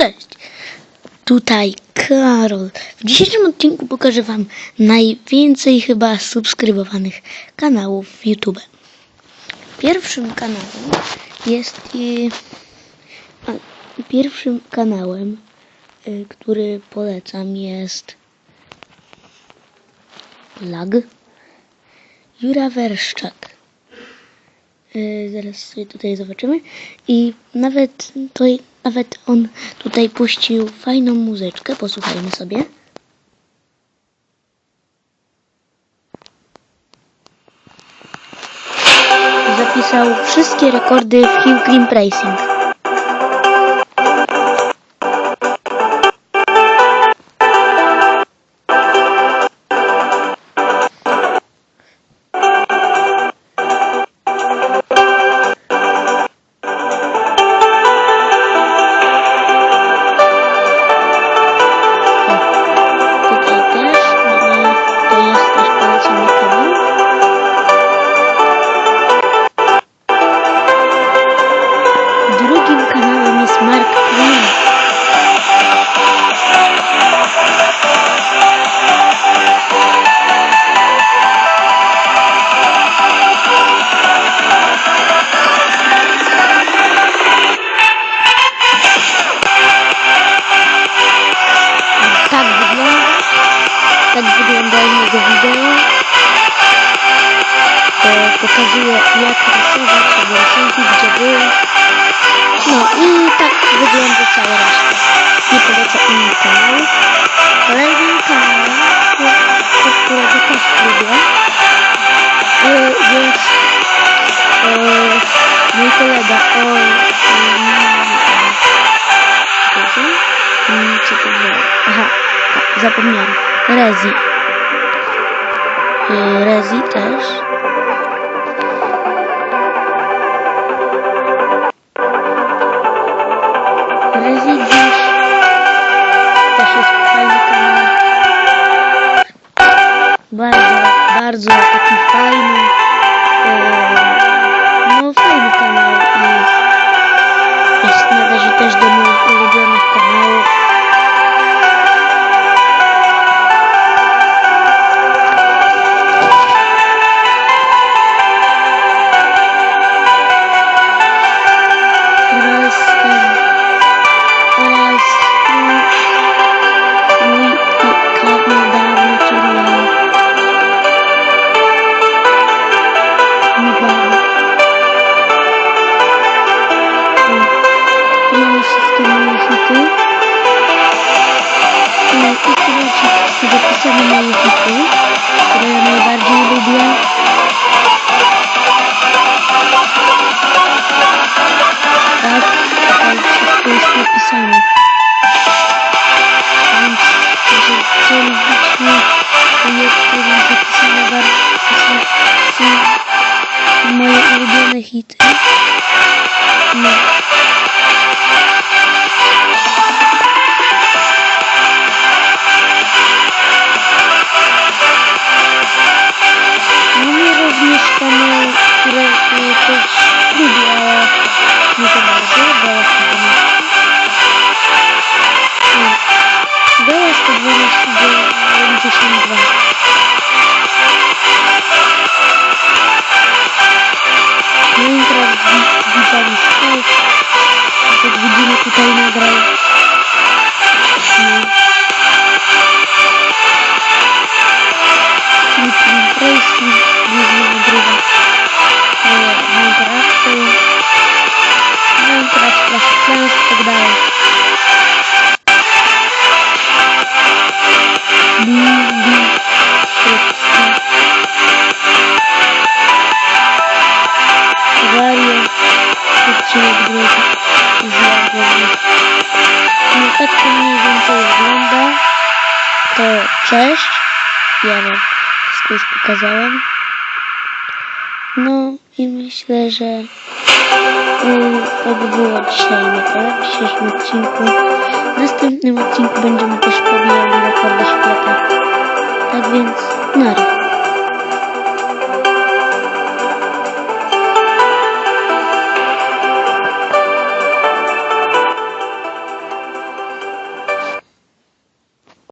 Cześć! Tutaj Karol. W dzisiejszym odcinku pokażę Wam najwięcej chyba subskrybowanych kanałów YouTube. Pierwszym kanałem jest a, pierwszym kanałem, y, który polecam jest Lag Jura Werszczak. Y, zaraz sobie tutaj zobaczymy. I nawet, to, nawet on tutaj puścił fajną muzyczkę. Posłuchajmy sobie. Zapisał wszystkie rekordy w Hill Climb Racing. Tak wyglądają jego wideo. E, jak rysować sobie rysunki, gdzie były. No i tak wygląda cała reszta. Nie polecam innych kanałów. Kolejnym kanałem, ko- którego też lubię, e, jest e, mój kolega o... Mm, Co to było? Aha, tak. Rezi. Y, Rezi też. Rezi dziś też jest fajny kanał. Bardzo, bardzo taki fajny. Są zapisane moje hity które ja najbardziej lubię Tak, tutaj wszystko jest napisane. Więc jeżeli chcielibyśmy koniecznie mam zapisane bardzo moje ulubione hity. No. Тому проти прибіла не забарзу, дала собі. Дала 112 2. Интро гитаристы. Как видели, куда я играл. Клип, клип, клип, клип. Odcinek drugi. Zjadłem. No tak to mniej więcej wygląda. To cześć. Ja wam wszystko już pokazałem. No i myślę, że To by było dzisiaj na tyle w dzisiejszym odcinku. W następnym odcinku będziemy też pobijali rekordy świata. Tak więc, na razie.